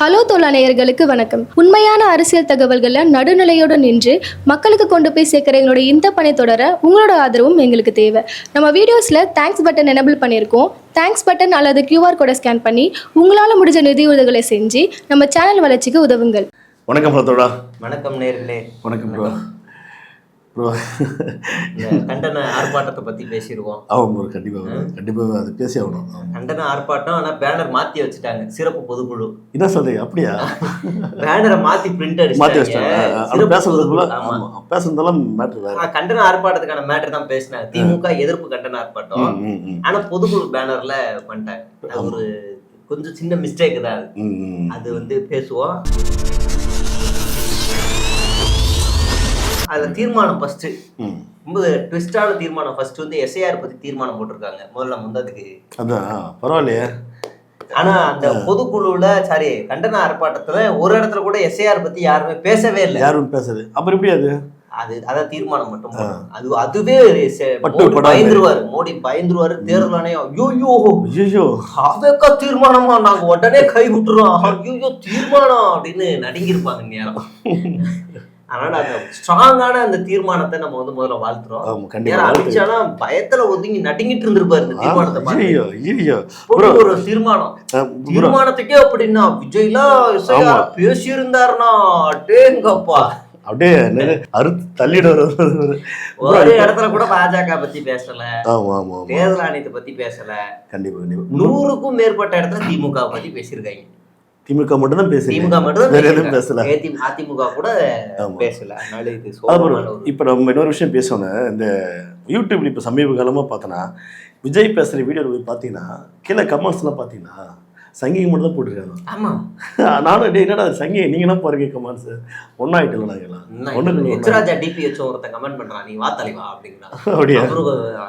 Hello தோழா நேயர்களுக்கு வணக்கம். உண்மையான அரசியல் தகவல்களை நடுநிலையோடு நின்று மக்களுக்கு கொண்டு போய் சேர்க்குற எங்களோட இந்த பணி தொடர உங்களோட ஆதரவும் எங்களுக்கு தேவை. நம்ம வீடியோஸில் தேங்க்ஸ் பட்டன் எனபிள் பண்ணியிருக்கோம். தேங்க்ஸ் பட்டன் அல்லது கியூஆர் கோடை ஸ்கேன் பண்ணி உங்களால் முடிஞ்ச நிதி உதவிகளை செஞ்சு நம்ம சேனல் வளர்ச்சிக்கு உதவுங்கள். வணக்கம் வணக்கம் நேர்களே. வணக்கம் கண்டன ஆர்ப்பாட்டத்தை பத்தி பேசிடுவோம் ஆமாம் ப்ரோ கண்டிப்பாக கண்டிப்பாக அது பேசி ஆகணும். கண்டன ஆர்ப்பாட்டம் ஆனா பேனர் மாத்தி வச்சுட்டாங்க. சிறப்பு பொதுக்குழு. என்ன சொல்றீங்க? அப்படியா? பேனரை மாத்தி பிரிண்ட் மாற்றி அடிச்சாங்க வச்சிட்டாங்க. பேசுறதுக்குள்ள பேசுறதெல்லாம் மேட்ரு கண்டன ஆர்ப்பாட்டத்துக்கான மேட்டர் தான் பேசினாங்க. திமுக எதிர்ப்பு கண்டன ஆர்ப்பாட்டம். ம் ம் ம். ஆனா பொதுக்குழு பேனர்ல பண்ணிட்டாங்க. ஒரு கொஞ்சம் சின்ன மிஸ்டேக் தான் அது வந்து பேசுவோம். அதுல தீர்மானம் ஃபர்ஸ்ட் ரொம்ப ட்விஸ்டான தீர்மானம் ஃபர்ஸ்ட் வந்து எஸ்ஐஆர் பத்தி தீர்மானம் போட்டிருக்காங்க. முதல்ல நம்ம வந்து அதுக்கு அதான் பரவாயில்லையே. ஆனா அந்த பொதுக்குழுல சாரி கண்டன ஆர்ப்பாட்டத்துல ஒரு இடத்துல கூட எஸ்ஐஆர் பத்தி யாருமே பேசவே இல்லை. யாரும் பேசுறது அப்புறம் எப்படி அது? அது அதான் தீர்மானம் மட்டும். அது அதுவே. பயந்துருவாரு. மோடி பயந்துருவாரு தேர்தல் ஐயோ ஐயோ அதக்கா தீர்மானமா? நாங்க உடனே கை விட்டுறோம். ஐயோ தீர்மானம் அப்படின்னு நடுங்கிருப்பாங்க நேரம் அதனால அந்த ஸ்ட்ராங்கான அந்த தீர்மானத்தை நம்ம வந்து முதல்ல வாழ்த்துறோம். ஏன்னா அமித்ஷாலாம் பயத்துல ஒதுங்கி நடுங்கிட்டு இருந்திருப்பாரு இந்த தீர்மானத்தை ஒரு தீர்மானம். தீர்மானத்துக்கே அப்படின்னா விஜய்லாம் ஆமா. பேசி இருந்தாருன்னா டேங்கப்பா. அப்படியே அறுத்து தள்ளிட்டு வர ஒரு இடத்துல கூட பாஜக பத்தி பேசல. ஆமாம் தேர்தல் ஆணையத்தை பத்தி பேசல. கண்டிப்பாக நூறுக்கும் மேற்பட்ட இடத்துல திமுக பத்தி பேசியிருக்காங்க. திமுக மட்டும் தான் பேசுறீங்க திமுக மட்டும் வேற எதுவும் பேசல. அதிமுக கூட. பேசல. அதனால இது இப்போ நம்ம இன்னொரு விஷயம் பேசணும். இந்த யூடியூப்ல இப்போ சமீப காலமாக பார்த்தோன்னா விஜய் பேசுகிற வீடியோ பார்த்தீங்கன்னா கீழே கமெண்ட்ஸ்லாம் பார்த்தீங்கன்னா சங்கிங்க மட்டும் தான் போட்டிருக்காங்க. ஆமா. நானும் டே என்னடா சங்கி நீங்க என்ன பாருங்க கமெண்ட்ஸ் ஒன்றாயிட்டல நாங்களாம் ஒன்றுக்கு எச்ராஜா டிபி வச்சவன் ஒருத்தன் கமெண்ட் பண்றான் நீ வா தலைவா அப்படிங்கிறான். அப்படியா?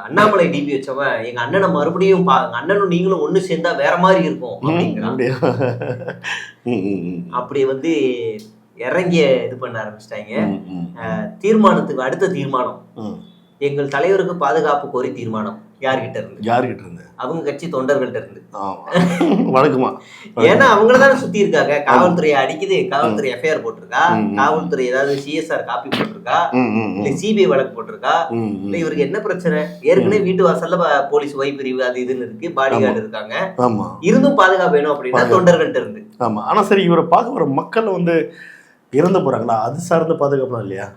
அண்ணாமலை டிபி வச்சவன் எங்க அண்ணனை மறுபடியும் பா அண்ணனும் நீங்களும் ஒண்ணு சேர்ந்தா வேற மாதிரி இருக்கும் ம். அப்படி வந்து இறங்கிய இது பண்ண ஆரம்பிச்சிட்டாங்க. தீர்மானத்துக்கு அடுத்த தீர்மானம். எங்கள் தலைவருக்கு பாதுகாப்பு கோரி தீர்மானம். யார்கிட்ட இருந்து யாருக்கிட்ட இருந்து அவங்க கட்சி தொண்டர்கள்ட்ட இருந்து ஆமா வணக்கமா ஏன்னா அவங்கள தானே சுத்தி இருக்காங்க. காவல்துறை அடிக்குது காவல்துறை எஃப்ஐஆர் போட்டிருக்கா. காவல்துறை ஏதாவது சிஎஸ்ஆர் காப்பி போட்டிருக்கா இல்ல. சிபிஐ வழக்கு போட்டிருக்கா? இல்ல. இவருக்கு என்ன பிரச்சனை? ஏற்கனவே வீட்டு வாசல்ல போலீஸ் ஒய் பிரிவு அது இதுன்னு இருக்கு பாடி கார்டு இருக்காங்க. ஆமா. இருந்தும் பாதுகாப்பு வேணும் அப்படின்னா பாதுகாப்பு. தொண்டர்கள்ட்ட இருந்து ஆமா. ஆனா சரி இவரை பார்க்க வர மக்கள் வந்து இறந்து போறாங்களா? அது சார்ந்த பாதுகாப்புலாம் இல்லையா?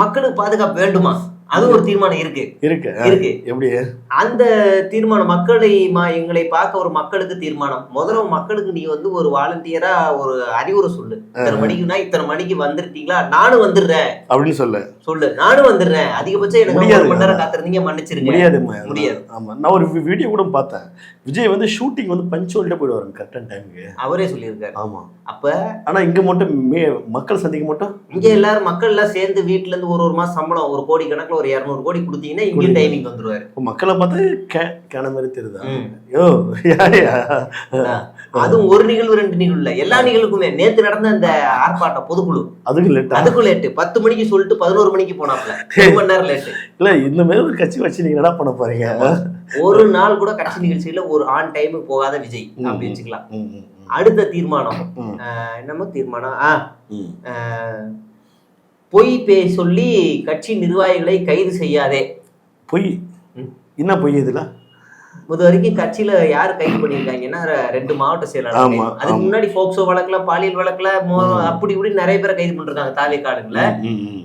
மக்களுக்கு பாதுகாப்பு வேண்டுமா? அது ஒரு தீர்மானம் இருக்கு. இருக்கு. இருக்கு. எப்படி? அந்த தீர்மானம் மக்களை எங்களை பார்க்க ஒரு மக்களுக்கு தீர்மானம். முதல்ல மக்களுக்கு நீ வந்து ஒரு வாலண்டியரா ஒரு அறிவுரை சொல்லு. இத்தனை மணிக்குனா இத்தனை மணிக்கு வந்துருட்டீங்களா நானும் வந்துடுறேன். அப்படின்னு சொல்ல. சொல்லு. நானும் வந்துடுறேன். அதிகபட்சம் எனக்கு. ஒரு மணி நேரம் காத்திருந்தீங்க மன்னிச்சிருங்க. முடியாது முடியாது. ஆமா. நான் ஒரு வீடியோ கூட பார்த்தேன். விஜய் வந்து ஷூட்டிங் வந்து பஞ்சுவல்ட்டே போயிடுவாரு கரெக்டான டைமுக்கு அவரே சொல்லியிருக்காரு. ஆமா. அப்ப ஆனா இங்க மட்டும் மக்கள் சந்திக்க மட்டும்? இங்க எல்லாரும் மக்கள் எல்லாம் சேர்ந்து வீட்டுல இருந்து ஒரு ஒரு மாசம் சம்பளம் ஒரு கோடி கணக்குல ஒரு இருநூறு கோடி கொடுத்தீங்கன்னா இங்கேயும் டைமிங் வந்துருவாரு. மக்களை பார்த்தா கே கேன மாதிரி தெரியுதா. யோ அதுவும் ஒரு நிகழ்வு ரெண்டு நிகழ்வு இல்ல. எல்லா நிகழ்வுக்குமே நேத்து நடந்த அந்த ஆர்ப்பாட்டம் பொதுக்குழு. அதுக்கு லேட்டா அதுக்கும் லேட்டு பத்து மணிக்கு சொல்லிட்டு பதினோரு மணிக்கு போனாப்ல ஒரு மணி நேரம் லேட்டு இல்ல இந்த மாதிரி ஒரு கட்சி வச்சு நீங்க என்ன பண்ண போறீங்க? ஒரு நாள் கூட கட்சி நிகழ்ச்சியில ஒரு ஆன் டைமுக்கு போகாத விஜய் ம். அப்படி வச்சுக்கலாம். அடுத்த தீர்மானம். என்னமோ தீர்மானம்? ஆ பொய் பே சொல்லி கட்சி நிர்வாகிகளை கைது செய்யாதே பொய். என்ன பொய் இதுல இது வரைக்கும் கட்சியில யார் கைது பண்ணியிருக்காங்கன்னா ரெண்டு மாவட்ட செயலாளர். அதுக்கு. முன்னாடி போக்சோ வழக்குல பாலியல் வழக்குல. அப்படி இப்படி நிறைய பேரை கைது பண்ணிருக்காங்க தாலிக்காடுங்கள.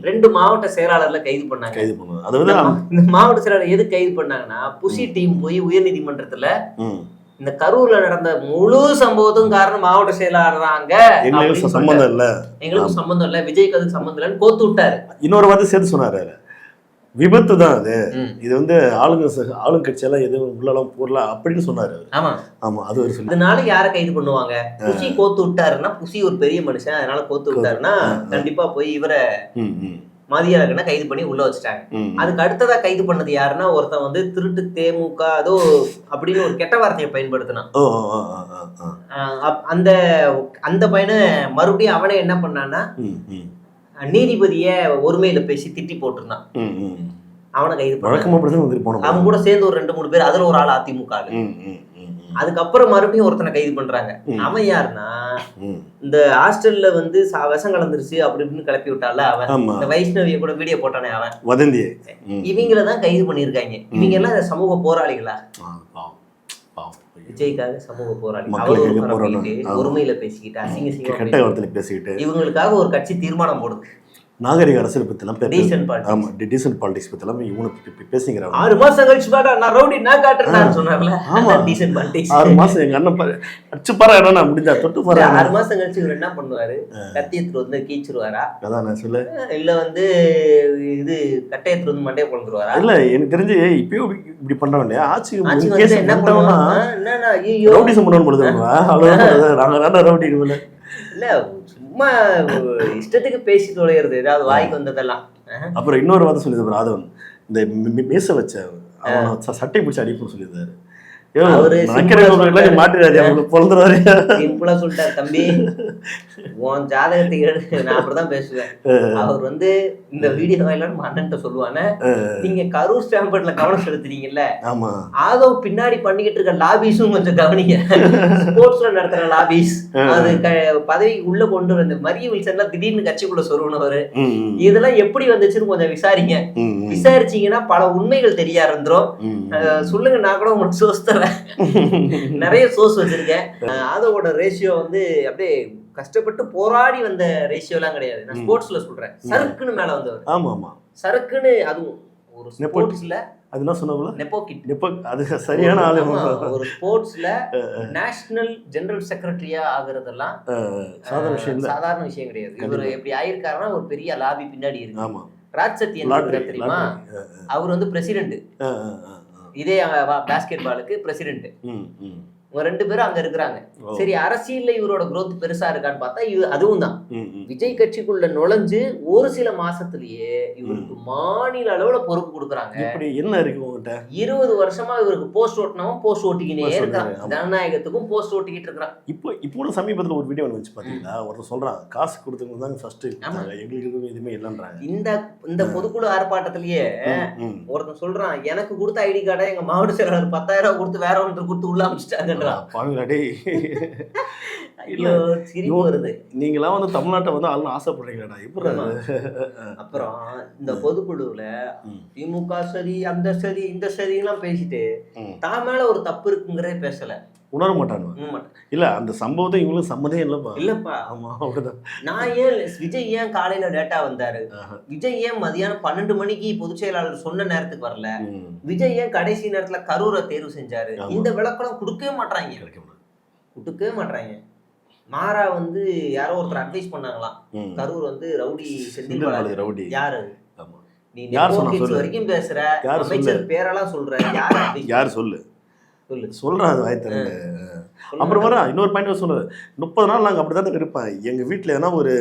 ரெண்டு மாவட்ட செயலாளர்ல கைது பண்ணாங்க கைது அதாவது இந்த மாவட்ட செயலாளர் எது கைது பண்ணாங்கன்னா புசி டீம் போய் உயர்நீதிமன்றத்துல ம். இந்த கரூர்ல நடந்த முழு சம்பவத்துக்கும் காரணம் மாவட்ட செயலாளர் தாங்க எங்களுக்கு சம்பந்தம் இல்ல. எங்களுக்கு சம்பந்தம் இல்ல. விஜய்க்கு அதுக்கு சம்பந்தம் இல்லைன்னு கோத்து விட்டாரு. இன்னொரு வார்த்தை சேர்த்து சொன்னாரு. விபத்து தான் அது. இது வந்து ஆளுங்க ஆளுங்கட்சியெல்லாம் எதுவும் உள்ளலாம் போடலாம் அப்படின்னு சொன்னாரு. ஆமா. ஆமா அது ஒரு இதனால யாரை கைது பண்ணுவாங்க? புசி கோத்து விட்டாருன்னா புசி ஒரு பெரிய மனுஷன். அதனால கோத்து விட்டாருன்னா. கண்டிப்பா போய் இவரை மதியழகனை கைது பண்ணி உள்ள வச்சுட்டாங்க. அதுக்கு அடுத்ததா கைது பண்ணது யாருன்னா ஒருத்தன் வந்து திருட்டு தேமுக அதோ அப்படின்னு ஒரு கெட்ட வார்த்தையை பயன்படுத்தினான். அந்த அந்த பையனை மறுபடியும் அவனை என்ன பண்ணான்னா நீதிபதிய ஒருமையில பேசி திட்டி போட்டிருந்தான். அவனை கைது போனோம் அவங்க கூட சேர்ந்து ஒரு ரெண்டு மூணு பேர் அதுல ஒரு ஆள் அதிமுக. அதுக்கப்புறம் மறுபடியும் ஒருத்தனை கைது பண்றாங்க. அவன் யாருன்னா. இந்த ஹாஸ்டல்ல வந்து விஷம் கலந்துருச்சு அப்படி இப்படின்னு கிளப்பி விட்டால அவன். இந்த வைஷ்ணவிய கூட வீடியோ போட்டானே அவன். வதந்தி. இவங்கள தான் கைது பண்ணியிருக்காங்க. இவங்க எல்லாம் சமூக போராளிகளா? விஜய்க்காக சமூக போராளி. ஒருமையில பேசிக்கிட்டு அசிங்க பேசிக்கிட்டு. இவங்களுக்காக ஒரு கட்சி தீர்மானம் போடுது. நாகரிக அரசியல் பத்திலாம் பே- Decent politics. ஆமா டீசென்ட் பாலிடிக்ஸ் பத்திலாம் இவனு பேசுங்கிறாங்க ஆறு மாசம் கழிச்சு பாடா நான் ரவுடி நான் காட்டுறேன் சொன்னார்ல. ஆமா. டீசென்ட் பாலிடிக்ஸ் ஆறு மாசம் எங்க அண்ணன் பாரு. அச்சு பாரு என்ன முடிஞ்சா தொட்டு பாரு ஆறு மாசம் கழிச்சு இவர் என்ன பண்ணுவாரு? கத்தி எடுத்துட்டு வந்து கீச்சிருவாரா? அதான் நான் சொல்ல இல்ல வந்து இது கட்டை எடுத்துட்டு வந்து மண்டையை பொழுந்துருவாரா இல்ல எனக்கு தெரிஞ்சு இப்பயும் இப்படி- பண்றவன் இல்லையா ஆட்சி கேஸ் என்ன பண்ணவனா பண்ணுவாங்க என்னன்னா ஐயோ ரவுடிசம் பண்ணவன் பொழுது அவ்வளவுதான் நாங்க தானே ரவுடி இல்ல சும்மா இஷ்டத்துக்கு பேசி தொலைகிறது ஏதாவது வாய்க்கு வந்ததெல்லாம். அப்புறம் இன்னொரு வார்த்தை சொல்லியிருந்தாரு ராதவன் இந்த மீச வச்ச அவன் சட்டை பிடிச்சி அடிப்புன்னு சொல்லியிருந்தாரு. சொல்லிட்டாரு. தம்பி. உன் ஜாதகத்தை நான் அப்படிதான் பேசுவேன். அவர் வந்து இந்த வீடியோ வாயிலான்னு அண்ணன்ட்ட சொல்லுவானே நீங்க கரூர் ஸ்டாம்பர்ட்ல கவனம் செலுத்துறீங்கல்ல ஆதோ பின்னாடி பண்ணிக்கிட்டு இருக்க லாபிஸும் கொஞ்சம் கவனிங்க. ஸ்போர்ட்ஸ்ல நடத்துற லாபிஸ் அது க- பதவி உள்ள கொண்டு வந்து மரிய வில்சன்லாம் திடீர்னு கட்சிக்குள்ள சொருவனவர் இதெல்லாம் எப்படி வந்துச்சுன்னு கொஞ்சம் விசாரிங்க. விசாரிச்சீங்கன்னா பல உண்மைகள் தெரிய ஆரம்பிச்சிரும். ம், அஹ் சொல்லுங்க நான் கூட உங்களுக்கு தரேன் நிறைய சோர்ஸ் வச்சிருக்கேன். ஆதவோட ரேஷியோ வந்து அப்படியே கஷ்டப்பட்டு போராடி வந்த ரேஷியோலாம் கிடையாது. நான். ஸ்போர்ட்ஸ்ல சொல்றேன். சறுக்குன்னு மேல வந்தவர். ஆமா ஆமா சறுக்குன்னு அதுவும் ஒரு ஸ்போர்ட்ஸ்ல அது என்ன சொன்னாங்களா நெப்போகிட் எப்ப அது சரியான ஆளு. ஒரு ஸ்போர்ட்ஸ்ல நேஷனல் ஜெனரல் செக்ரட்டரியா ஆகுறதெல்லாம் சாதாரண விஷயம் சாதாரண விஷயம் கிடையாது. இவர். எப்படி ஆயிருக்காருன்னா ஒரு பெரிய லாபி பின்னாடி இருக்கு. ஆமா. ராஜ் சத்யன் தெரியுமா? அவர் வந்து பிரசிடென்ட் இதே பாஸ்கெட் பாலுக்கு பிரசிடென்ட் இவங்க ரெண்டு பேரும் அங்க இருக்கிறாங்க. சரி அரசியல்ல இவரோட growth பெருசா இருக்கான்னு பார்த்தா இது அதுவும் தான். விஜய் கட்சிக்குள்ள நுழைஞ்சு ஒரு சில மாசத்திலேயே இவருக்கு மாநில அளவுல பொறுப்பு கொடுக்குறாங்க. இப்படி என்ன இருக்கு உங்ககிட்ட? இருபது வருஷமா இவருக்கு போஸ்ட் ஓட்டினவன் போஸ்ட் ஓட்டிக்கினே இருக்கான். ஜனநாயகத்துக்கும் போஸ்ட் ஓட்டிக்கிட்டு இருக்கிறான். இப்போ இப்போ சமீபத்தில் ஒரு வீடியோ வந்துச்சு பார்த்தீங்களா? ஒருத்தர் சொல்றான் காசு கொடுத்தவங்க தாங்க ஃபர்ஸ்ட். எங்களுக்கு எதுவும் இல்லைன்றாங்க. இந்த இந்த பொதுக்குழு ஆர்ப்பாட்டத்திலேயே. ஒருத்தன் சொல்றான் எனக்கு கொடுத்த ஐடி கார்டை எங்க மாவட்ட செயலாளர் பத்தாயிரம் ரூபாய் கொடுத்து வேற ஒருத்தர் கொடுத்து உள்ள அமைச்சிட்டாங்கன்றான் பாருங்களா டேய் சிரிப்பு வருது நீங்களாம் வந்து தமிழ்நாட்டை வந்து ஆளுநர் ஆசைப்படுறீங்களாடா எப்படி. அப்புறம் இந்த பொதுக்குழுவுல. திமுக சரி அந்த சரி இந்த சரிலாம் பேசிட்டு. தான் மேல ஒரு தப்பு இருக்குங்கிறதே பேசல உணர மாட்டானுவ ஆமா. இல்ல அந்த சம்பவத்தை இவங்களுக்கு சம்மதம் இல்லப்பா இல்லப்பா ஆமா அப்படிதான் நான் ஏன் விஜய் ஏன் காலையில லேட்டா வந்தாரு. விஜய் ஏன் மதியானம் பன்னெண்டு மணிக்கு பொதுச் செயலாளர் சொன்ன நேரத்துக்கு வரல. விஜய் ஏன் கடைசி நேரத்துல கரூரை தேர்வு செஞ்சாரு. இந்த விளக்கம் கொடுக்கவே மாட்டாது. கொடுக்கவே மாட்றாங்க மாறா வந்து யாரோ ஒருத்தர் அட்வைஸ் பண்ணாங்களாம். கரூர் வந்து ரவுடி செந்தில் ரவுடி யாரு ஆமா. நீ. வரைக்கும் பேசுற அமைச்சர் பேரெல்லாம் சொல்ற யார்? யார் சொல்லு சொல்லு. சொல்றான் அது வாய் திறந்து. அப்புறம் வர இன்னொரு பாயிண்ட் சொல்லுது முப்பது நாள் நாங்கள் அப்படி தான் இருப்பேன் எங்கள் வீட்டில் எதனா ஒரு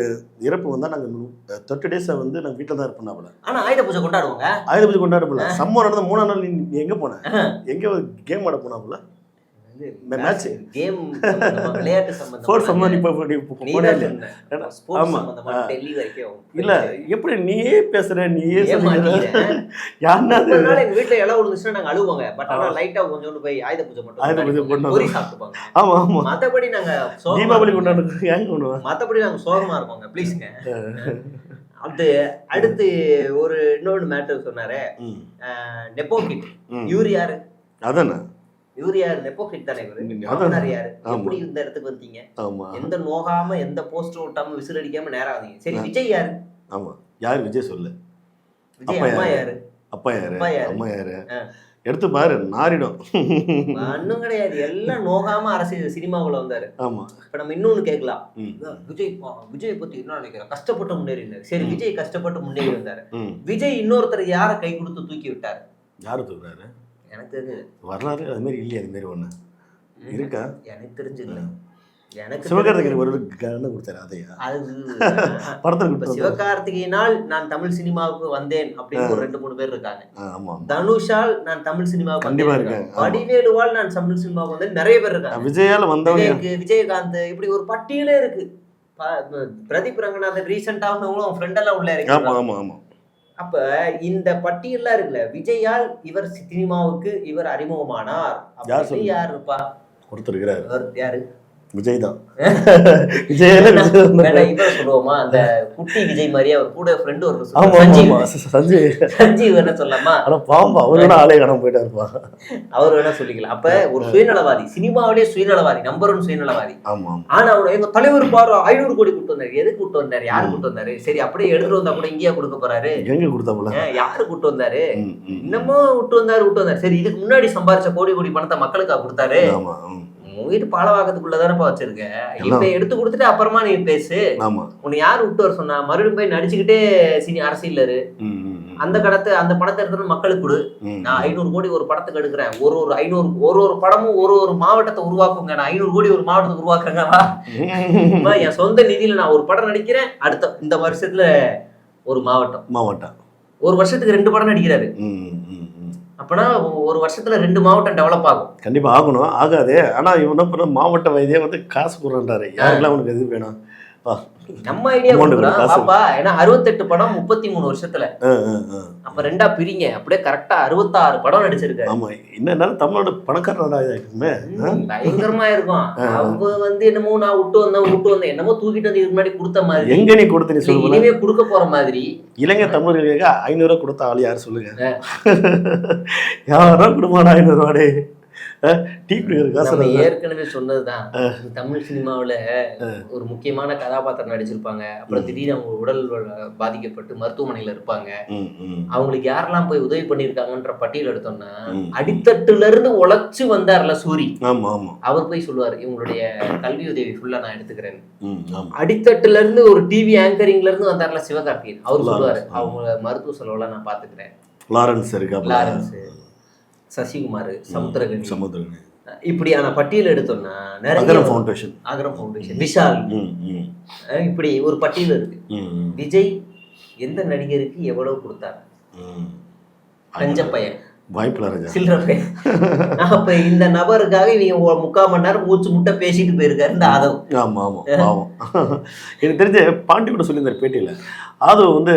இறப்பு வந்தால் நாங்கள் தேர்ட்டி டேஸை வந்து நாங்கள் வீட்டில் தான் இருப்போம் அவளை. ஆனா ஆயுத பூஜை கொண்டாடுவாங்க. ஆயுத பூஜை கொண்டாடப்பல சம்மர் நடந்த மூணாம் நாள் நீ எங்கே போன? எங்கே கேம் ஆட போனாப்புல மேட்ச் கேம் விளையாட்டு ஸ்போர்ட்ஸ் சம்பந்தமா இப்போ ஆமா. டெல்லி வரைக்கும் இல்ல எப்படி நீயே பேசுற நீயே. யாருன்னா எங்க வீட்டுல இலை விழுந்துச்சுன்னா நாங்க அழுவாங்க. பட் ஆனா. லைட்டா கொஞ்சோண்டு போய் ஆயுத பூஜை மட்டும் ஆயுத பூஜை ஆமா ஆமா. மத்தபடி நாங்க தீபாவளி ஏன் மத்தபடி நாங்க சோகமா இருக்கோங்க ப்ளீஸ்ங்க அது அடுத்து ஒரு இன்னொரு மேட்டர் சொன்னாரு. ம். நெப்போ கிட் ம். இவர் யாரு? அதானே? இவர் யாரு? நெப்போ கிட் தானே இவரு? யாரு. எப்படி இந்த இடத்துக்கு வந்தீங்க? எந்த நோகாம எந்த போஸ்டர் ஓட்டாம விசில் அடிக்காம நேரா வந்தீங்க சரி. விஜய் யாரு? ஆமா. யார்? விஜய் சொல்லு. விஜய் அம்மா யாரு? அப்பா யாரு? அம்மா யாரு. எடுத்து பாரு நாரிடும். ஒன்னும் கிடையாது. எல்லாம் நோகாம அரசியல் சினிமாவுல வந்தாரு. ஆமா. இப்ப நம்ம இன்னொன்னு கேட்கலாம். விஜய் விஜய் பத்தி என்ன நினைக்கிறேன் கஷ்டப்பட்டு முன்னேறினாரு. சரி. விஜய் கஷ்டப்பட்டு முன்னேறி வந்தாரு. விஜய் இன்னொருத்தர் யார கை கொடுத்து தூக்கி விட்டாரு? யாரு தூக்குறாரு? எனக்கு தெரிஞ்சு வரலாறு அது மாதிரி இல்லையா அது மாதிரி ஒண்ணு? இருக்கா? எனக்கு தெரிஞ்சு இல்ல. எனக்கு சிவகார்த்திகேயன் ஒரு கண்ணு கொடுத்தாரு அதையா? அது படத்துல சிவகார்த்திகேயனால் நான் தமிழ் சினிமாவுக்கு வந்தேன் அப்படின்னு ஒரு. ரெண்டு மூணு பேர் இருக்காங்க. ஆமா தனுஷால் நான் தமிழ் சினிமாவுக்கு கண்டிப்பா. இருக்காங்க. வடிவேலுவால் நான் தமிழ் சினிமாவுக்கு வந்தேன். நிறைய பேர் இருக்காங்க. விஜயால வந்தவங்க விஜயகாந்த் இப்படி ஒரு பட்டியலே இருக்கு. பிரதீப் ரங்கநாதன் ரீசெண்டா வந்தவங்களும் அவன் ஃப்ரெண்ட் எல்லாம் உள்ள ஆமா இருக்கு ஆமா ஆமா. அப்ப இந்த பட்டியல்லாம் இருக்குல்ல விஜயால் இவர் சினிமாவுக்கு இவர் அறிமுகமானார். யார் இருப்பா? கொடுத்துருக்கிறாரு யாரு? விஜய் தான். விஜய் வேணா சொல்லுவோமா? அந்த குட்டி விஜய் மாதிரியே அவர் கூட ஃப்ரெண்டு ஒரு சஞ்சீவ். சஞ்சீவ். என்ன சொல்லலாமா? ஆனா பாம்பா அவரோட ஆளே காணாம போயிட்டா இருப்பா அவர் வேணா சொல்லிக்கலாம். அப்ப ஒரு சுயநலவாதி சினிமாவிலேயே சுயநலவாதி நம்பர் ஒன் சுயநலவாதி. ஆமா ஆனா அவர் எங்க தலைவர் பாரு ஐநூறு கோடி கூட்டு வந்தாரு. எதுக்கு கூட்டு வந்தாரு? யாரு கூட்டு வந்தாரு? சரி அப்படியே எடுத்துட்டு வந்தா கூட இங்கேயா கொடுக்க போறாரு. எங்க ஏன், யாரு கூட்டு வந்தாரு. இன்னமும் விட்டு வந்தாரு விட்டு வந்தாரு. சரி இதுக்கு முன்னாடி சம்பாரிச்ச கோடி கோடி பணத்தை மக்களுக்கா கொடுத்தாரு. உன் வீட்டு பாலவாக்கத்துக்குள்ளதானப்பா வச்சிருக்க. இப்ப எடுத்து கொடுத்துட்டு அப்புறமா நீ பேசு. உன்னை யார் விட்டு வர சொன்னா? மறுபடியும் போய் நடிச்சுக்கிட்டே சினி அரசியல் இரு ம், ம், ம். அந்த கடத்தை அந்த படத்தை எடுத்துட்டு மக்களுக்கு கொடு. நான் ஐநூறு கோடி ஒரு படத்துக்கு எடுக்கிறேன். ஒரு ஒரு ஐநூறு ஒரு ஒரு படமும் ஒரு ஒரு மாவட்டத்தை உருவாக்குங்க. நான் ஐநூறு கோடி ஒரு மாவட்டத்தை உருவாக்குறேங்க வா. அம்மா, என் சொந்த நிதியில நான் ஒரு படம் நடிக்கிறேன். அடுத்த இந்த வருஷத்துல ஒரு மாவட்டம். மாவட்டம். ஒரு வருஷத்துக்கு ரெண்டு படம் நடிக்கிறாரு. அப்பனா ஒரு வருஷத்துல ரெண்டு மாவட்டம் டெவலப் ஆகும். கண்டிப்பா ஆகணும். ஆகாதே. ஆனா இவன் என்ன பண்ண மாவட்ட வைத்தியம் வந்து காசு கொடுறாரு யாருக்கெல்லாம் உனக்கு எது வேணும். நம்ம ஐடியா. பாப்பா ஏன்னா அறுபத்தெட்டு படம் முப்பத்தி மூணு வருஷத்துல. அப்ப ரெண்டா பிரிங்க. அப்படியே கரெக்டா அறுபத்தாறு படம் நடிச்சிருக்காரு. ஆமா. என்னன்னா தமிழோட பணக்காரனடா இருக்குமே பயங்கரமா இருக்கும். அவங்க வந்து என்னமோ நான் விட்டு வந்தேன் விட்டு வந்தேன் என்னமோ தூக்கிட்டு வந்து இதுக்கு முன்னாடி கொடுத்த மாதிரி. எங்க நீ கொடுத்த நீ சொல்லுங்க இனிமே கொடுக்க போற மாதிரி. இலங்கை தமிழர்களுக்கு ஐநூறு ரூபா கொடுத்த ஆள் யார் சொல்லுங்க? யாரா கொடுமாடா ஐநூறு ரூபாடே? டீ காசு. ஏற்கனவே சொன்னதுதான். தமிழ் சினிமாவுல ஒரு முக்கியமான கதாபாத்திரம் நடிச்சிருப்பாங்க. அப்புறம் திடீர்னு அவங்க உடல் பாதிக்கப்பட்டு மருத்துவமனையில இருப்பாங்க. அவங்களுக்கு யாரெல்லாம் போய் உதவி பண்ணிருக்காங்கன்ற பட்டியல் எடுத்தோம்னா. அடித்தட்டுல இருந்து உழைச்சு வந்தார்ல சூரி. அவர் போய் சொல்லுவார் இவங்களுடைய கல்வி உதவி ஃபுல்லா நான் எடுத்துக்கிறேன். அடித்தட்டுல இருந்து ஒரு டிவி ஆங்கரிங்ல இருந்து வந்தார்ல சிவகார்த்திகேயன். அவர். சொல்லுவாரு அவங்க மருத்துவ செலவெல்லாம் நான் பாத்துக்கிறேன் லாரன்ஸ் இருக்காப்ல லாரன்ஸ். சசிகுமார் சமுத்திரகனி. சமுத்திரன் இப்படியான பட்டியல் எடுத்தோம்னா நிறைய அகரம் ஃபவுண்டேஷன் அகரம் ஃபவுண்டேஷன் விஷால். இப்படி ஒரு பட்டியல் இருக்கு. விஜய் எந்த நடிகருக்கு எவ்வளவு கொடுத்தாரு? ம். கஞ்ச பையன் வாய்ப்பில்ல ராஜா. சில்லற பையன் அப்ப இந்த நபருக்காக இவங்க முக்கால் மணி நேரம் மூச்சு முட்டை பேசிட்டு போயிருக்காரு இந்த ஆதவ். ஆமா ஆமா பாவம். எனக்கு தெரிஞ்ச பாண்டி கூட சொல்லியிருந்தார் பேட்டியில. ஆதவ் வந்து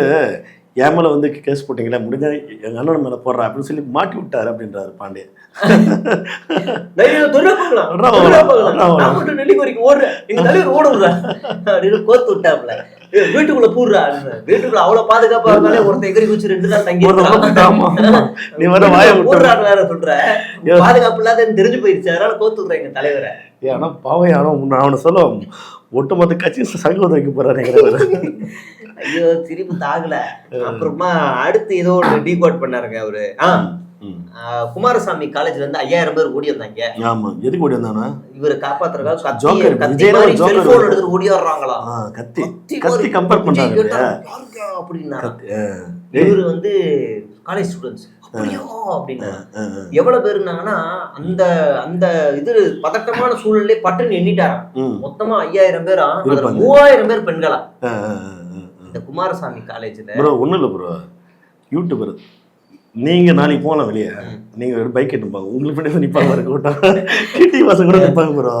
என் மேல வந்து கேஸ் போட்டீங்களா முடிஞ்சா எங்க அண்ணன் மேல போடுறா அப்படின்னு சொல்லி மாட்டி விட்டாரு அப்படின்றாரு பாண்டிய கோத்து விட்டாப்புல. ஏய், வீட்டுக்குள்ள பூர்றா வீட்டுக்குள்ள அவ்வளவு பாதுகாப்பா இருந்தாலே ஒருத்தன் எகிரி குச்சி ரெண்டு நாள் தங்கி. நீ வர வாய விட்டு பூர்றான்னு வேற சொல்ற. பாதுகாப்பு இல்லாதன்னு தெரிஞ்சு போயிருச்சு. அதனால கோத்து விடுறேன் எங்க தலைவரை. ஏ ஆனா பாவம் ஆனா உன்னை அவனை சொல்ல ஒட்டுமொத்த கட்சி சங்கவம் வைக்க போறாரு ஐயோ திருப்பி தாகல அப்புறமா அடுத்து ஏதோ ஒரு டீகோட் பண்ணாருங்க அவரு. குமாரசாமி காலேஜ்ல இருந்து ஐயாயிரம் பேர் ஓடி வந்தாங்க. ஆமா எதுக்கு ஓடி வந்தானா இவரை காப்பாத்துறதுக்காக ஜோக்கர், செல்போன். எடுத்துட்டு ஓடி வர்றாங்களா? கத்தி. கத்தி இல்லையா? யாருங்க அப்படின்னா இவரு வந்து காலேஜ் ஸ்டூடெண்ட்ஸ் அப்படியோ? அப்படின்னா. எவ்வளவு பேர் இருந்தாங்கன்னா அந்த அந்த இது பதட்டமான சூழ்நிலை பட்டுன்னு எண்ணிட்டாராம். மொத்தமா ஐயாயிரம் பேரா அதுல. மூவாயிரம் பேர் பெண்களா. இந்த குமாரசாமி காலேஜ்ல ப்ரோ ஒன்றும் இல்லை ப்ரோ. யூடியூபர் நீங்க நாளைக்கு போகலாம் வெளியே. நீங்க ஒரு பைக் எடுப்பாங்க உங்களுக்கு பின்னாடி நிப்பாங்க பாருங்க கூட்டம். கிட்டி பசங்க கூட நிப்பாங்க ப்ரோ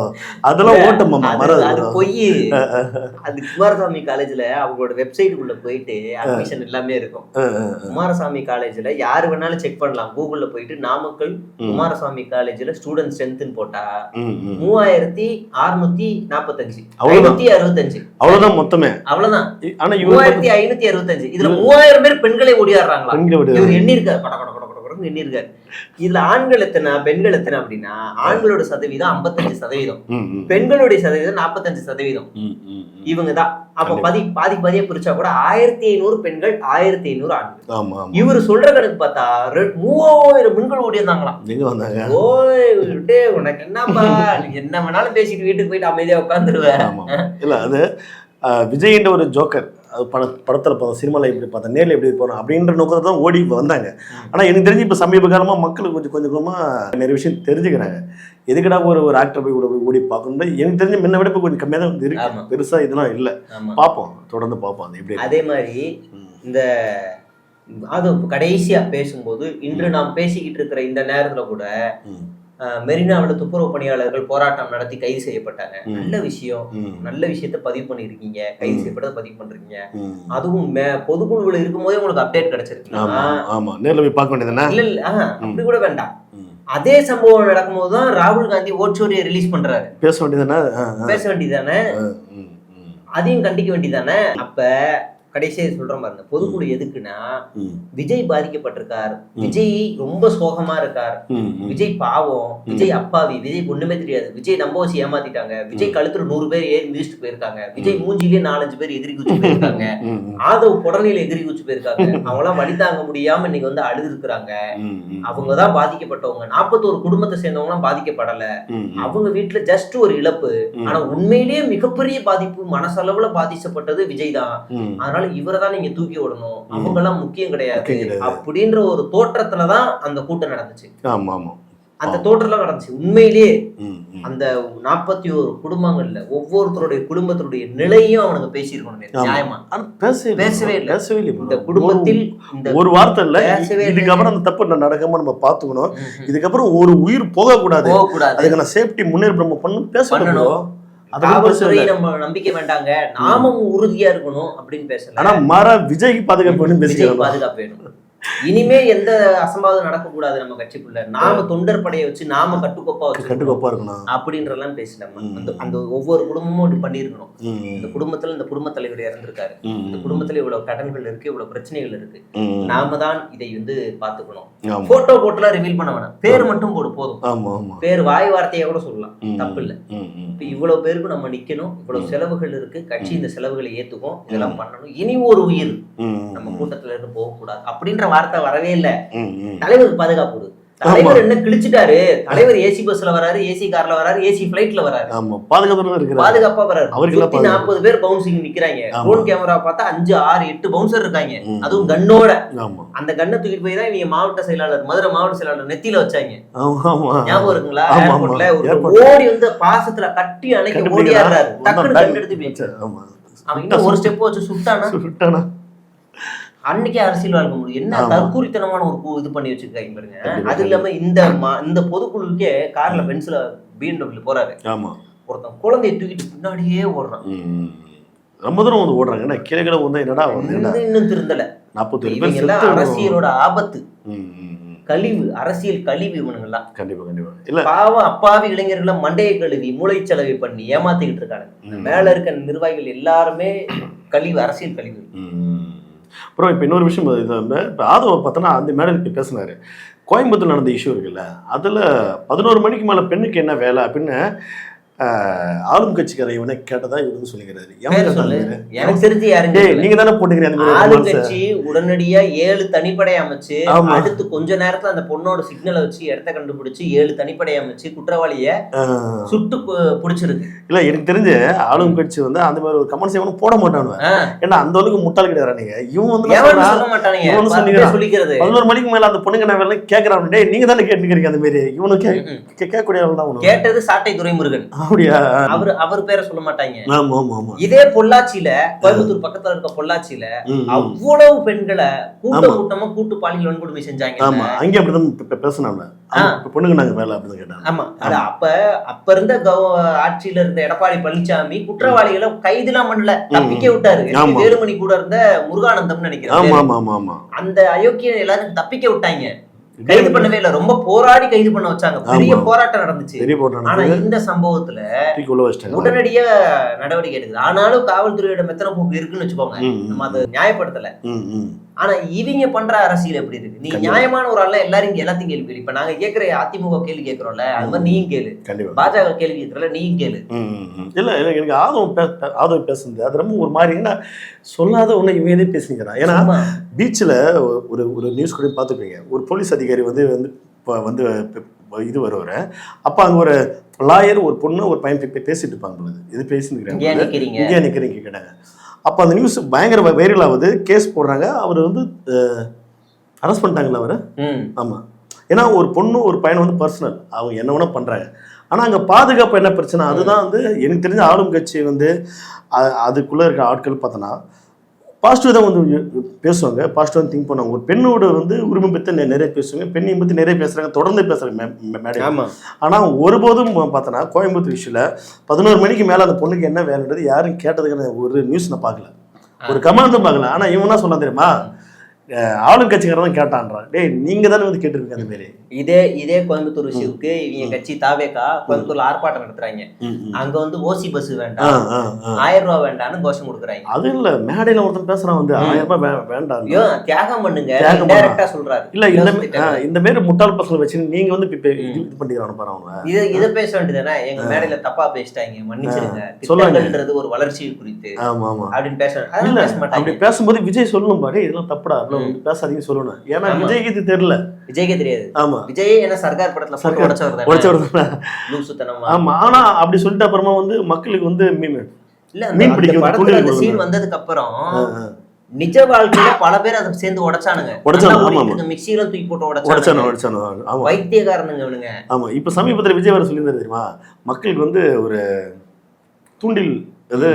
அதெல்லாம் ஓட்டம் மரம் அது. பொய் அது குமாரசாமி காலேஜ்ல அவங்களோட வெப்சைட்டுக்குள்ள போயிட்டு அட்மிஷன் எல்லாமே இருக்கும். குமாரசாமி காலேஜ்ல யாரு வேணாலும் செக் பண்ணலாம். கூகுள்ல போயிட்டு நாமக்கல் குமாரசாமி காலேஜ்ல ஸ்டூடெண்ட் ஸ்ட்ரென்த்னு போட்டா. மூவாயிரத்தி அறுநூத்தி நாற்பத்தஞ்சு. ஐநூத்தி அறுபத்தஞ்சு. அவ்வளவுதான் மொத்தமே. அவ்வளவுதான். ஆனா மூவாயிரத்தி ஐநூத்தி அறுபத்தஞ்சு. இதுல மூவாயிரம் பேர் பெண்களே ஓடியாடுறாங்களா? இவர் எண்ணி இருக்காரு கட கட கட கட கடன்னு எண்ணி இருக்காரு இதுல ஆண்கள் எத்தனை பெண்கள் எத்தனை அப்படின்னா ஆண்களோட சதவீதம் ஐம்பத்தஞ்சு சதவீதம். பெண்களுடைய சதவீதம் நாற்பத்தஞ்சு சதவீதம். ம், ம், ம். இவங்க தான் அப்ப பதி பாதி பாதியா பிரிச்சா கூட ஆயிரத்தி ஐநூறு பெண்கள் ஆயிரத்தி ஐநூறு ஆண்கள். இவர் சொல்ற கணக்கு பார்த்தா மூவாயிரம் பெண்கள் ஓடியிருந்தாங்களாம் எங்க வந்தாங்க? ஓய் உனக்கு என்னப்பா? என்ன வேணாலும் பேசிட்டு வீட்டுக்கு போயிட்டு அமைதியா உட்காந்துருவேன் இல்ல அது விஜய்ன்ற ஒரு ஜோக்கர். பட படத்துல பார்த்தோம் சினிமாவில் எப்படி பார்த்தோம் நேரில் எப்படி போனோம் அப்படின்ற நோக்கத்தை தான் ஓடி வந்தாங்க. ஆனா எனக்கு தெரிஞ்சு இப்போ சமீப காலமா மக்களுக்கு கொஞ்சம் கொஞ்சம் கொஞ்சமா நிறைய விஷயம் தெரிஞ்சுக்கிறாங்க. எதுக்குடா ஒரு ஒரு ஆக்டர் போய் கூட போய் ஓடி பார்க்கணும் எனக்கு தெரிஞ்சு முன்ன விட கொஞ்சம் கம்மியாக தான். இருக்கு. பெருசா இதெல்லாம் இல்லை. பார்ப்போம். தொடர்ந்து பார்ப்போம் அது எப்படி அதே மாதிரி. இந்த அது கடைசியா பேசும்போது இன்று நாம் பேசிக்கிட்டு இருக்கிற இந்த நேரத்துல கூட மெரினாவுல துப்புரவு பணியாளர்கள் போராட்டம் நடத்தி கைது செய்யப்பட்டாங்க. நல்ல விஷயம். நல்ல விஷயத்த பதிவு பண்ணிருக்கீங்க கைது. செய்யப்பட்டதை பதிவு பண்றீங்க. அதுவும் பொதுக்குழுவுல இருக்கும்போதே உங்களுக்கு அப்டேட் கிடைச்சிருக்கு ஆமா ஆமா. நேர்ல போய் பார்க்க வேண்டியதுதானே? இல்ல இல்ல. ஆஹ், அப்படி கூட வேண்டாம். அதே சம்பவம் நடக்கும்போது தான் ராகுல் காந்தி ஓட்சோரியை ரிலீஸ் பண்றாரு. பேச ஆ. பேச வேண்டியதானே அதையும் கண்டிக்க வேண்டியதானே அப்ப கடைசியா சொல்றேன் பாருங்க. பொதுக்குழு எதுக்குன்னா விஜய் பாதிக்கப்பட்டிருக்கார். விஜய் ரொம்ப சோகமா இருக்கார். விஜய் பாவம். விஜய் அப்பாவி. விஜய் ஒண்ணுமே தெரியாது. விஜய் நம்ப வச்சு ஏமாத்திட்டாங்க. விஜய் கழுத்துல நூறு பேர் ஏறி மிதிச்சுட்டு போயிருக்காங்க. விஜய் மூஞ்சிலேயே நாலஞ்சு பேர் எதிரி குச்சி போயிருக்காங்க. ஆதவ் குடநில எதிரி குச்சி போயிருக்காங்க. அவங்க எல்லாம் வழி தாங்க முடியாம இன்னைக்கு வந்து அழுது இருக்கிறாங்க ம், ம். அவங்க தான் பாதிக்கப்பட்டவங்க. நாற்பத்தோரு குடும்பத்தை சேர்ந்தவங்க எல்லாம் பாதிக்கப்படல. அவங்க வீட்டுல ஜஸ்ட் ஒரு இழப்பு. ஆனா உண்மையிலேயே மிகப்பெரிய பாதிப்பு மனசளவுல பாதிக்கப்பட்டது விஜய் தான். ம். அதனால இவரை தான் நீங்க தூக்கி விடணும் அவங்க எல்லாம் முக்கியம் கிடையாது. அப்படின்ற ஒரு தோற்றத்துலதான் அந்த கூட்டம் நடந்துச்சு. ஆமா ஆமா. அந்த தோற்றத்துல நடந்துச்சு. உண்மையிலேயே. அந்த நாற்பத்தி ஒரு குடும்பங்கள்ல ஒவ்வொருத்தருடைய குடும்பத்தினுடைய நிலையும் அவனுங்க பேசியிருக்கணும். நியாயமா? பேசவே இல்லை. பேசவே இல்லை. இந்த குடும்பத்தில் ஒரு வார்த்தை இல்ல. இதுக்கப்புறம் அந்த தப்பு நடக்காம நம்ம பாத்துக்கணும். இதுக்கப்புறம் ஒரு உயிர் போக கூடாது அதுக்கான சேஃப்டி முன்னேற்ப நம்ம பண்ணணும். பேசணும் காவல்துறை. நம்ம நம்பிக்கை வேண்டாங்க. நாமும் உறுதியா இருக்கணும் அப்படின்னு பேசல. ஆனா மாறா விஜய்க்கு பாதுகாப்பு வேணும் பாதுகாப்பு வேணும். இனிமே எந்த அசம்பாவிதம் நடக்கக்கூடாது நம்ம கட்சிக்குள்ள. நாம தொண்டர் படையை வச்சு நாம கட்டுக்கோப்பா வச்சு கட்டுக்கோப்பா இருக்கணும். அப்படின்றலாம் ம். அந்த அந்த ஒவ்வொரு குடும்பமும் இப்படி பண்ணியிருக்கணும். ம், இந்த குடும்பத்துல இந்த குடும்ப தலைவர் இறந்திருக்காரு. இந்த குடும்பத்துல இவ்வளவு கடன்கள் இருக்கு இவ்வளவு பிரச்சனைகள் இருக்கு. நாம தான் இதை வந்து பாத்துக்கணும் போட்டோ போட்டுலாம் ரிவீல் பண்ண வேணாம். பேர் மட்டும் போடு போதும். பேர் வாய் வார்த்தையா கூட சொல்லலாம். தப்பு இல்ல. இப்ப இவ்வளவு பேருக்கு நம்ம நிக்கணும். இவ்வளவு. செலவுகள் இருக்கு. கட்சி இந்த செலவுகளை ஏத்துக்கும். இதெல்லாம் பண்ணணும். இனி ஒரு உயிர் நம்ம கூட்டத்துல இருந்து போக கூடாது அப்படின்ற வார்த்தை வரவே இல்ல. தலைவருக்கு பாதுகாப்பு. தலைவர் என்ன கிழிச்சிட்டாரு? தலைவர் ஏசி பஸ்ல வராரு ஏசி கார்ல வராரு ஏசி பிளைட்ல வராரு. பாதுகாப்பு வராரு. சுத்தி நாற்பது பேர் பவுன்சிங் நிக்கிறாங்க. ட்ரோன் கேமரா பார்த்தா அஞ்சு ஆறு எட்டு பவுன்சர் இருக்காங்க. அதுவும் கண்ணோட. அந்த கண்ணை தூக்கிட்டு போய் தான் இவங்க மாவட்ட செயலாளர் மதுரை மாவட்ட செயலாளர் நெத்தியில வச்சாங்க. ஞாபகம் இருக்குங்களா. ஏர்போர்ட்ல. ஓடி வந்து பாசத்துல கட்டி அணைக்க. ஓடியாடுறாரு ஒண்ணா டக்குனு bag கண்டு எடுத்து போய் ஆமா. அவன் இன்னும் ஒரு ஸ்டெப் வச்சு சுட்டானா? சுட்டானா? அன்னைக்கே அரசியல் வாழ்க்கை முடியும் என்ன. தற்கூரித்தனமான ஒரு இது பண்ணி வச்சிருக்காங்க பாருங்க. அது இல்லாம இந்த இந்த பொதுக்குழுக்கே கார்ல பென்ஸ்ல பிஎன்டபிள்யூ போறாரு. ஆமா. ஒருத்தன் குழந்தைய தூக்கிட்டு பின்னாடியே ஓடுறான். ரொம்ப தூரம் வந்து ஓடுறாங்க. என்ன கீழே வந்து என்னடா வந்து இன்னும் திருந்தல. நாற்பத்தி பேர் அரசியலோட ஆபத்து. கழிவு அரசியல் கழிவு இவனுங்கெல்லாம். கண்டிப்பா கண்டிப்பா. இல்ல. பாவம் அப்பாவி இளைஞர்களை மண்டையை கழுவி மூளைச்சலவை பண்ணி ஏமாத்திக்கிட்டு இருக்காங்க. மேல இருக்க நிர்வாகிகள் எல்லாருமே கழிவு அரசியல் கழிவு. அப்புறம் இப்போ இன்னொரு விஷயம் இது இப்போ ஆதவ பார்த்தோன்னா அந்த மேடையில் இப்போ பேசினார். கோயம்புத்தூர் நடந்த இஷ்யூ இருக்குல்ல அதில் பதினோரு மணிக்கு மேலே பெண்ணுக்கு என்ன வேலை அப்படின்னு ஆளும் கட்சிக்கார இவனை கேட்டதா இவர் வந்து சொல்லிக்கிறாரு எவன் பேர் கேட்டான் சொல்லு. இவரு? எனக்கு தெரிஞ்சு கேட்கல. நீங்க தானே போட்டுக்கிறீங்க உடனடியா ஏழு தனிப்படை அமைச்சு. அடுத்து கொஞ்ச நேரத்துல அந்த பொண்ணோட சிக்னலை வச்சு இடத்த கண்டுபிடிச்சு ஏழு தனிப்படை அமைச்சு குற்றவாளிய சுட்டு பிடிச்சிருக்கு. இல்ல எனக்கு தெரிஞ்சு ஆளும் கட்சி வந்து அந்த மாதிரி ஒரு கமெண்ட்ஸ் எவனும் போட மாட்டானுவ. ஆ, ஏன்னா அந்த அளவுக்கு முட்டாள் கிடையாது நீங்க. இவன் வந்து சொல்ல மாட்டானுங்க. சொல்லிக்கிறது. பதினோரு மணிக்கு மேல அந்த பொண்ணுங்க என்ன வேலை கேட்கறான் நீங்க தானே கேட்டுக்கிறீங்க அந்த மாதிரி. இவனும் கே ம்ம். கே- கேட்கக்கூடிய தான். கேட்டது சாட்டை துரைமுருகன். அப்படியா அவர் அவர் பேரை சொல்ல மாட்டாங்க. ஆமா ஆமா ஆமா. இதே பொள்ளாச்சியில கோயம்புத்தூர் பக்கத்துல இருக்க பொள்ளாச்சியில. அவ்வளவு பெண்களை கூட்ட. கூட்டமா கூட்டு பாலியல் வன்கொடுமை செஞ்சாங்க ஆமா அங்கே அப்படிதான் பேசினாங்க. பொண்ணுங்க நாங்க வேலை அப்படின்னு கேட்டாங்க. ஆமா அது அப்ப அப்ப இருந்த கவ ஆட்சியில இருந்த எடப்பாடி பழனிசாமி குற்றவாளிகளை கைதுலாம் பண்ணல. தப்பிக்க விட்டாரு. வேலுமணி கூட இருந்த முருகானந்தம் நினைக்கிறேன். ஆமா ஆமா ஆமா அந்த அயோக்கிய எல்லாரும் தப்பிக்க விட்டாங்க. கைது பண்ணவே இல்ல. ரொம்ப போராடி கைது பண்ண வச்சாங்க. பெரிய. போராட்டம் நடந்துச்சு. பெரிய ஆனா போட்டாங்க இந்த சம்பவத்துல உடனடியா நடவடிக்கை எடுக்குது. ஆனாலும் காவல்துறையோட மெத்தன போக்கு இருக்குன்னு வச்சுக்கோங்க நம்ம அதை நியாயப்படுத்தல. ஆனா இவங்க பண்ற அரசியல் எப்படி இருக்கு? நீ. நியாயமான ஒரு ஆள்ல எல்லாரும் எல்லாத்தையும் கேள்வி கேளு. இப்ப நாங்க கேக்குற அதிமுக கேள்வி கேக்குறோம்ல அது மாதிரி நீயும் கேளு. பாஜக கேள்வி கேட்கறல நீயும் கேளு. இல்ல இல்ல, எனக்கு ஆதவம் ஆதவம் பேசுனது. அது ரொம்ப ஒரு மாதிரி என்ன சொல்லாத ஒண்ணு இவனே பேசுங்கிறான் ஏன்னா ஆமா. பீச்சில் ஒரு ஒரு நியூஸ் கூட பார்த்துப்பீங்க ஒரு போலீஸ் அதிகாரி வந்து வந்து வந்து இது வருவார். அப்போ அங்கே ஒரு லாயர் ஒரு பொண்ணு ஒரு பையன் பேசிட்டு இருப்பாங்க பொழுது இது பேசிட்டு நிக்கிறீங்க? இங்கே நிற்கிறீங்க கேட்டாங்க. அப்போ அந்த நியூஸ் பயங்கர வைரல் ஆகுது. கேஸ் போடுறாங்க. அவர் வந்து அரெஸ்ட் பண்ணிட்டாங்களா அவரை? ஆமாம் ஏன்னா ஒரு பொண்ணு ஒரு பையன் வந்து பர்சனல் அவங்க என்ன வேணா பண்ணுறாங்க ஆனால் அங்கே பாதுகாப்பு என்ன பிரச்சனை? அதுதான் வந்து எனக்கு தெரிஞ்ச ஆளும் கட்சி வந்து அதுக்குள்ளே இருக்க ஆட்கள் பார்த்தோன்னா பாசிட்டிவ் தான் வந்து பேசுவாங்க. பாசிட்டிவ் திங்க் பண்ணுவாங்க. ஒரு பெண்ணோட வந்து உரிமை பற்றி நிறைய பேசுவாங்க. பெண்ணையை பற்றி நிறைய பேசுகிறாங்க தொடர்ந்து பேசுகிறாங்க மேடம் ஆமா. ஆனால் ஒருபோதும் பார்த்தோன்னா கோயம்புத்தூர் இஷ்யூல பதினோரு மணிக்கு மேலே அந்த பொண்ணுக்கு என்ன வேலைன்றது யாரும் கேட்டதுக்கான ஒரு நியூஸ் நான் பார்க்கல. ஒரு கமெண்ட்டும் பார்க்கல. ஆனால் இவன் என்ன சொன்னா தெரியுமா? அஹ், ஆளும் கட்சிக்காரன் தான் கேட்டான்றான். டேய் நீங்க தானே வந்து கேட்டிருக்கீங்க அந்த மாதிரி இதே இதே கோயம்புத்தூர் விஷயத்துக்கு இவங்க கட்சி தாவேக்கா கோயம்புத்தூர்ல ஆர்ப்பாட்டம் நடத்துறாங்க. அங்க வந்து ஓசி பஸ் வேண்டாம். ஆயிரம் ரூபாய் வேண்டாம்னு கோஷம் கொடுக்குறாங்க. அது இல்ல மேடையில ஒருத்தன் பேசுறான் வந்து. ஆயிரம் ரூபாய் வேண்டாம். தியாகம் பண்ணுங்க. டைரக்டா சொல்றாரு. இல்ல இந்த இந்த மாதிரி முட்டாள் பசங்களை வச்சு நீங்க வந்து இது பண்ணிக்கிறானு பாரு அவங்க இது இத பேச வேண்டியதுதானே? எங்க மேடையில தப்பா பேசிட்டாங்க. மன்னிச்சிருங்க. சொல்லுங்க. திட்டங்கள்ன்றது ஒரு வளர்ச்சி குறித்து ஆமா ஆமா. அப்படின்னு பேச இல்ல அப்படி பேசும்போது விஜய் சொல்லணும் பாரு. இதெல்லாம் தப்புடா. பேசாதீங்க சொல்லணும். ஏன்னா. விஜய்க்கு இது தெரியல. விஜய்க்கே தெரியாது. ஆமா. விஜய் என்ன சர்க்கார் படத்துல உடைச்சவர் ஆமா ஆனா அப்படி சொல்லிட்டு அப்புறமா வந்து மக்களுக்கு வந்து மீன் இல்ல மீன் அந்த- அந்த. சீன் வந்ததுக்கு அப்புறம். நிஜ வாழ்க்கையில பல பேர் அதை சேர்ந்து உடைச்சானுங்க. உடைச்சானு, நல்லா ஆமா, ஓடிட்டு இருக்க மிக்சியில தூக்கி போட்டு உடைச்சானு உடைச்சானுங்க உடைச்சானு ஆமா. வைத்தியக்காரனுங்க இவனுங்க. ஆமா இப்ப சமீபத்துல விஜய் வர சொல்லியிருந்தாரு தெரியுமா? மக்களுக்கு வந்து ஒரு தூண்டில் இது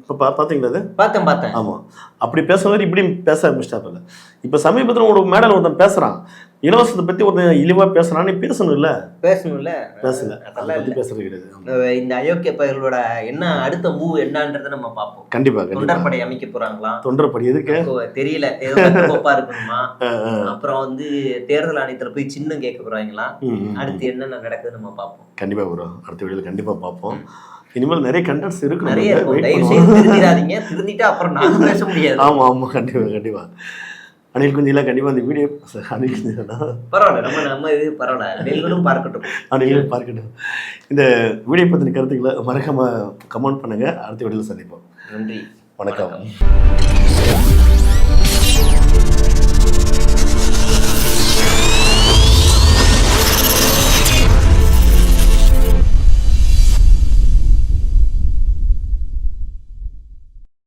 இப்ப பா- பாத்தீங்களா அது? பார்த்தேன் பார்த்தேன். ஆமா. அப்படி பேசுனவர் இப்படி பேச ஆரம்பிச்சிட்டாப்புல. இப்ப சமீபத்துல ஒரு மேடையில் ஒருத்தன் பேசுறான். இலவசத்தை பத்தி ஒருத்தன் இழிவா பேசுறான் நீ பேசணும் இல்ல பேசணும்ல பேசல அதை அதெல்லாம் பத்தி இல்ல. பேசுறது கிடையாது. இந்த- அயோக்கிய பயிர்களோட என்ன அடுத்த மூவ் என்னன்றதை நம்ம பார்ப்போம். கண்டிப்பா தொண்டர்படை அமைக்க போறாங்களாம் தொண்டர்படி எதுக்கு? தெரியல. கட்டுக்கோப்பா இருக்கணுமா. அப்புறம் வந்து தேர்தல் ஆணையத்துல போய் சின்னம் கேட்க ம். அடுத்து என்னென்ன நடக்குது நம்ம பார்ப்போம். கண்டிப்பா வரும் அடுத்த வீடியோல கண்டிப்பா பார்ப்போம். இனிமேல் நிறைய கண்டென்ட்ஸ் இருக்கு நிறைய இருக்கும். தயவு பண்ணுவோம். செய்து திருந்திடாதீங்க. திருந்திட்டா அப்புறம் நாங்க பேச முடியாது. ஆமா ஆமா. கண்டிப்பா கண்டிப்பா. அனில் குஞ்சில கண்டிப்பா இந்த வீடியோ அனில் குஞ்சிலா பரவாயில்ல நம்ம நம்ம இது பரவாயில்ல. நெல்களும் பார்க்கட்டும். அனில் பார்க்கட்டும். இந்த வீடியோ பத்தின கருத்துக்களை மறக்காம கமெண்ட் பண்ணுங்க. அடுத்த வீடியோல சந்திப்போம். நன்றி. வணக்கம்.